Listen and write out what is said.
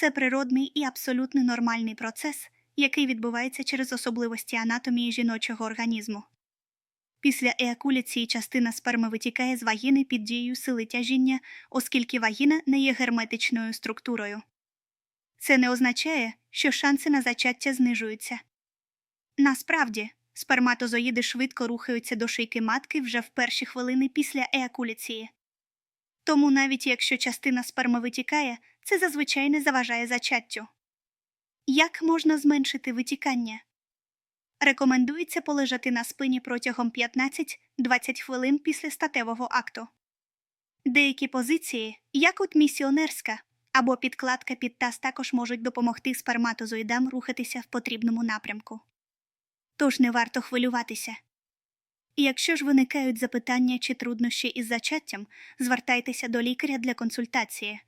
це природний і абсолютно нормальний процес, який відбувається через особливості анатомії жіночого організму. Після еякуляції частина сперми витікає з вагіни під дією сили тяжіння, оскільки вагіна не є герметичною структурою. Це не означає, що шанси на зачаття знижуються. Насправді, сперматозоїди швидко рухаються до шийки матки вже в перші хвилини після еякуляції. Тому навіть якщо частина сперми витікає, це зазвичай не заважає зачаттю. Як можна зменшити витікання? Рекомендується полежати на спині протягом 15-20 хвилин після статевого акту. Деякі позиції, як от місіонерська або підкладка під таз, також можуть допомогти сперматозоїдам рухатися в потрібному напрямку. Тож не варто хвилюватися. Якщо ж виникають запитання чи труднощі із зачаттям, звертайтеся до лікаря для консультації.